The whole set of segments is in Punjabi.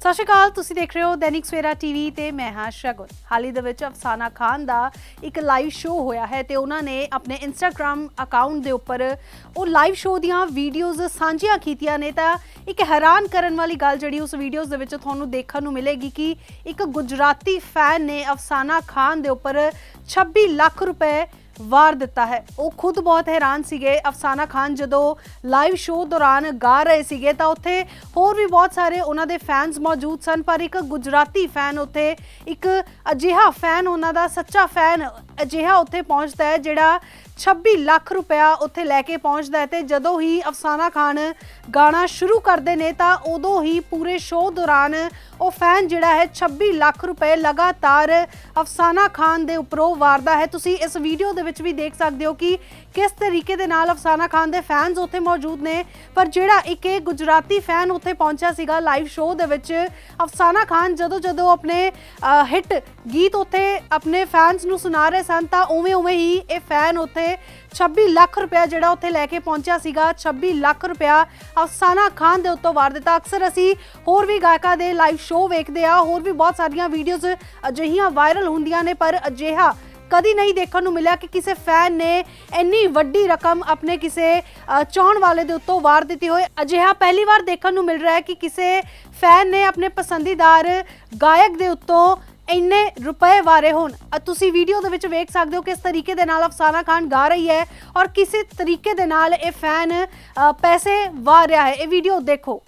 ਸਤਿ ਸ਼੍ਰੀ ਅਕਾਲ, ਤੁਸੀਂ ਦੇਖ ਰਹੇ ਹੋ ਦੈਨਿਕ ਸਵੇਰਾ ਟੀਵੀ ਤੇ ਮੈਂ ਹਾਂ ਸ਼ਗੁਨ। ਹਾਲ ਹੀ ਦੇ ਵਿੱਚ ਅਫਸਾਨਾ ਖਾਨ ਦਾ ਇੱਕ ਲਾਈਵ ਸ਼ੋਅ ਹੋਇਆ ਹੈ ਤੇ ਉਹਨਾਂ ਨੇ ਆਪਣੇ ਇੰਸਟਾਗ੍ਰam ਅਕਾਊਂਟ ਦੇ ਉੱਪਰ ਉਹ ਲਾਈਵ ਸ਼ੋਅ ਦੀਆਂ ਵੀਡੀਓਜ਼ ਸਾਂਝੀਆਂ ਕੀਤੀਆਂ ਨੇ। ਤਾਂ ਇੱਕ ਹੈਰਾਨ ਕਰਨ ਵਾਲੀ ਗੱਲ ਜਿਹੜੀ ਉਸ ਵੀਡੀਓਜ਼ ਦੇ ਵਿੱਚ ਤੁਹਾਨੂੰ ਦੇਖਣ ਨੂੰ ਮਿਲੇਗੀ ਕਿ ਇੱਕ ਗੁਜਰਾਤੀ ਫੈਨ ਨੇ ਅਫਸਾਨਾ ਖਾਨ ਦੇ ਉੱਪਰ 26 ਲੱਖ ਰੁਪਏ ਵਾਰ ਦਿੱਤਾ ਹੈ। ਉਹ ਖੁਦ ਬਹੁਤ ਹੈਰਾਨ ਸੀਗੇ। ਅਫਸਾਨਾ ਖਾਨ ਜਦੋਂ ਲਾਈਵ ਸ਼ੋਅ ਦੌਰਾਨ ਗਾ ਰਹੇ ਸੀਗੇ ਤਾਂ ਉੱਥੇ ਹੋਰ ਵੀ ਬਹੁਤ ਸਾਰੇ ਉਹਨਾਂ ਦੇ ਫੈਨਸ ਮੌਜੂਦ ਸਨ, ਪਰ ਇੱਕ ਗੁਜਰਾਤੀ ਫੈਨ ਉੱਥੇ, ਇੱਕ ਅਜਿਹਾ ਫੈਨ ਉਹਨਾਂ ਦਾ, ਸੱਚਾ ਫੈਨ ਅਜਿਹਾ ਉੱਥੇ ਪਹੁੰਚਦਾ ਹੈ, ਜਿਹੜਾ 26 ਲੱਖ ਰੁਪਇਆ ਉੱਥੇ ਲੈ ਕੇ ਪਹੁੰਚਦਾ ਹੈ ਤੇ ਜਦੋਂ ਹੀ ਅਫਸਾਨਾ ਖਾਨ ਗਾਣਾ ਸ਼ੁਰੂ ਕਰਦੇ ਨੇ ਤਾਂ ਉਦੋਂ ਹੀ ਪੂਰੇ ਸ਼ੋਅ ਦੌਰਾਨ ਉਹ ਫੈਨ ਜਿਹੜਾ ਹੈ 26 ਲੱਖ ਰੁਪਏ ਲਗਾਤਾਰ ਅਫਸਾਨਾ ਖਾਨ ਦੇ ਉੱਪਰੋਂ ਵਾਰਦਾ ਹੈ। ਤੁਸੀਂ ਇਸ ਵੀਡੀਓ ਦੇ ਵਿੱਚ ਵੀ ਦੇਖ ਸਕਦੇ ਹੋ ਕਿ ਕਿਸ ਤਰੀਕੇ ਦੇ ਨਾਲ ਅਫਸਾਨਾ ਖਾਨ ਦੇ ਫੈਨਸ ਉੱਥੇ ਮੌਜੂਦ ਨੇ। ਪਰ ਜਿਹੜਾ ਇੱਕ ਇਹ ਗੁਜਰਾਤੀ ਫੈਨ ਉੱਥੇ ਪਹੁੰਚਿਆ ਸੀਗਾ ਲਾਈਵ ਸ਼ੋਅ ਦੇ ਵਿੱਚ, ਅਫਸਾਨਾ ਖਾਨ ਜਦੋਂ ਜਦੋਂ ਆਪਣੇ ਹਿੱਟ ਗੀਤ ਉੱਥੇ ਆਪਣੇ ਫੈਨਸ ਨੂੰ ਸੁਣਾ ਰਹੇ ਸਨ ਤਾਂ ਉਵੇਂ ਉਵੇਂ ਹੀ ਇਹ ਫੈਨ ਉੱਥੇ 26 ਲੱਖ ਰੁਪਇਆ ਜਿਹੜਾ ਉੱਥੇ ਲੈ ਕੇ ਪਹੁੰਚਿਆ ਸੀਗਾ। 26 ਲੱਖ ਰੁਪਇਆ ਅਫਸਾਨਾ ਖਾਨ ਦੇ ਉੱਤੋਂ ਵਾਰ ਦਿੱਤਾ। ਅਕਸਰ ਅਸੀਂ ਹੋਰ ਵੀ ਗਾਇਕਾਂ ਦੇ ਲਾਈਵ ਸ਼ੋਅ ਵੇਖਦੇ ਆ ਹੋਰ ਵੀ ਬਹੁਤ ਸਾਰੀਆਂ ਵੀਡੀਓਜ਼ ਅਜਿਹੀਆਂ ਵਾਇਰਲ ਹੁੰਦੀਆਂ ਨੇ ਪਰ ਅਜਿਹਾ ਕਦੀ ਨਹੀਂ ਦੇਖਣ ਨੂੰ ਮਿਲਿਆ ਕਿ ਕਿਸੇ ਫੈਨ ਨੇ ਇੰਨੀ ਵੱਡੀ ਰਕਮ ਆਪਣੇ ਕਿਸੇ ਅ, ਚਾਹਣ ਵਾਲੇ ਦੇ ਉੱਤੋਂ ਵਾਰ ਦਿੱਤੀ ਹੋਏ। ਅਜਿਹਾ ਪਹਿਲੀ ਵਾਰ ਦੇਖਣ ਨੂੰ ਮਿਲ ਰਿਹਾ ਹੈ ਕਿ ਕਿਸੇ ਫੈਨ ਨੇ ਆਪਣੇ ਪਸੰਦੀਦਾਰ ਗਾਇਕ ਦੇ ਉੱਤੋਂ ਇੰਨੇ ਰੁਪਏ ਵਾਰੇ ਹੋਣ। ਅ, ਤੁਸੀਂ ਵੀਡੀਓ ਦੇ ਵਿੱਚ ਵੇਖ ਸਕਦੇ ਹੋ ਕਿਸ ਤਰੀਕੇ ਦੇ ਨਾਲ ਅਫਸਾਨਾ ਖਾਨ ਗਾ ਰਹੀ ਹੈ ਔਰ ਕਿਸੇ ਤਰੀਕੇ ਦੇ ਨਾਲ ਇਹ ਫੈਨ ਪੈਸੇ ਵਾਰ ਰਿਹਾ ਹੈ। ਇਹ ਵੀਡੀਓ ਦੇਖੋ।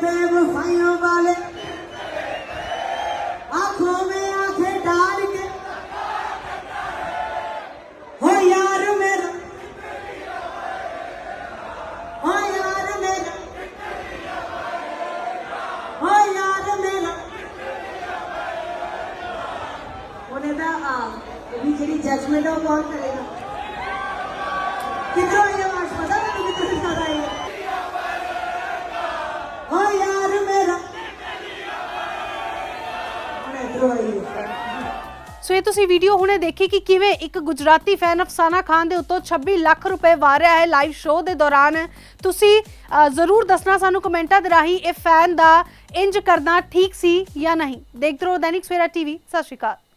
बेवफाइयों वाले आंखों में आंखें डाल के हो यार मेरा हो यार मेरा हो यार मेरा ਉਹਨੇ ਤਾਂ ਆ ਵੀ ਜਿਹੜੀ ਜਜਮੈਂਟ ਉਹ ਕੌਣ ਕਰੇਗਾ ਸੋ ਇਹ ਤੁਸੀਂ ਵੀਡੀਓ ਹੁਣੇ ਦੇਖੀ ਕਿ ਕਿਵੇਂ ਇੱਕ ਗੁਜਰਾਤੀ ਫੈਨ ਅਫਸਾਨਾ ਖਾਨ ਦੇ ਉੱਤੋਂ 26 ਲੱਖ ਰੁਪਏ ਵਾਰਿਆ ਹੈ ਲਾਈਵ ਸ਼ੋਅ ਦੇ ਦੌਰਾਨ। ਤੁਸੀਂ ਜ਼ਰੂਰ ਦੱਸਣਾ ਸਾਨੂੰ ਕਮੈਂਟਾਂ ਦੇ ਰਾਹੀਂ ਇਹ ਫੈਨ ਦਾ ਇੰਜ ਕਰਨਾ ਠੀਕ ਸੀ ਜਾਂ ਨਹੀਂ। ਦੇਖਦੇ ਰਹੋ ਦੈਨਿਕ ਸਵੇਰਾ ਟੀਵੀ। ਸਤਿ ਸ਼੍ਰੀ ਅਕਾਲ।